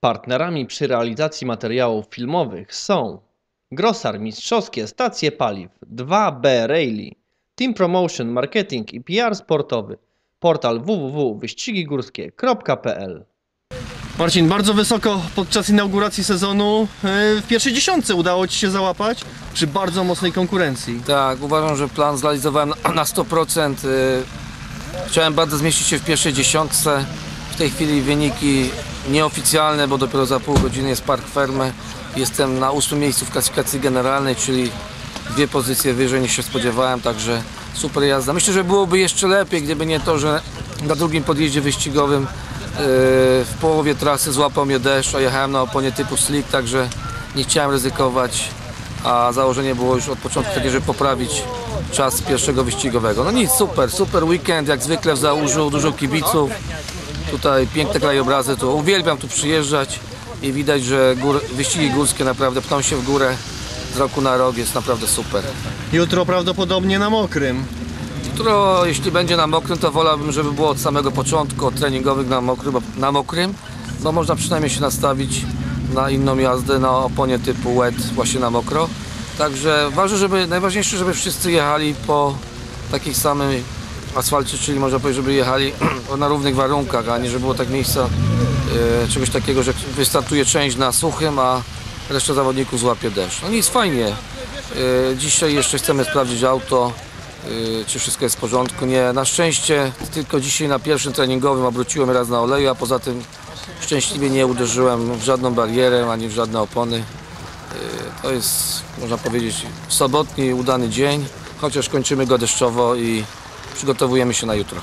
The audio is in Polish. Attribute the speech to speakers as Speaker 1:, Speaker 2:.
Speaker 1: Partnerami przy realizacji materiałów filmowych są Grosar Mistrzowskie Stacje Paliw 2B Rally, Team Promotion Marketing i PR Sportowy, portal www.wyścigigórskie.pl
Speaker 2: Marcin, bardzo wysoko podczas inauguracji sezonu yy, w pierwszej dziesiątce udało Ci się załapać przy bardzo mocnej konkurencji.
Speaker 3: Tak, uważam, że plan zrealizowałem na- na 100%. y, Chciałem bardzo zmieścić się w pierwszej dziesiątce. W tej chwili wyniki nieoficjalne, bo dopiero za pół godziny jest Park Ferme. Jestem na ósmym miejscu w klasyfikacji generalnej, czyli dwie pozycje wyżej niż się spodziewałem, także super jazda. Myślę, że byłoby jeszcze lepiej, gdyby nie to, że na drugim podjeździe wyścigowym yy, w połowie trasy złapał mnie deszcz, a jechałem na oponie typu slick, także nie chciałem ryzykować a założenie było już od początku takie, żeby poprawić czas pierwszego wyścigowego. No nic, super, super weekend, jak zwykle w Załużu, dużo kibiców, tutaj piękne krajobrazy, tu uwielbiam tu przyjeżdżać i widać, że gór, wyścigi górskie naprawdę pną się w górę z roku na rok, jest naprawdę super.
Speaker 2: Jutro prawdopodobnie na mokrym.
Speaker 3: Jutro, jeśli będzie na mokrym, to wolałbym, żeby było od samego początku, od treningowych na mokrym, na mokrym bo można przynajmniej się nastawić na inną jazdę, na oponie typu wet, właśnie na mokro. Także ważne, żeby, najważniejsze, żeby wszyscy jechali po takich samym asfalcie, czyli można powiedzieć, żeby jechali na równych warunkach, a nie żeby było tak miejsca e, czegoś takiego, że wystartuje część na suchym, a reszta zawodników złapie deszcz. No nic, fajnie. E, dzisiaj jeszcze chcemy sprawdzić auto, y, czy wszystko jest w porządku. Nie, na szczęście tylko dzisiaj na pierwszym treningowym obróciłem raz na oleju, a poza tym szczęśliwie nie uderzyłem w żadną barierę ani w żadne opony. Y, To jest, można powiedzieć, sobotni udany dzień, chociaż kończymy go deszczowo i przygotowujemy się na jutro.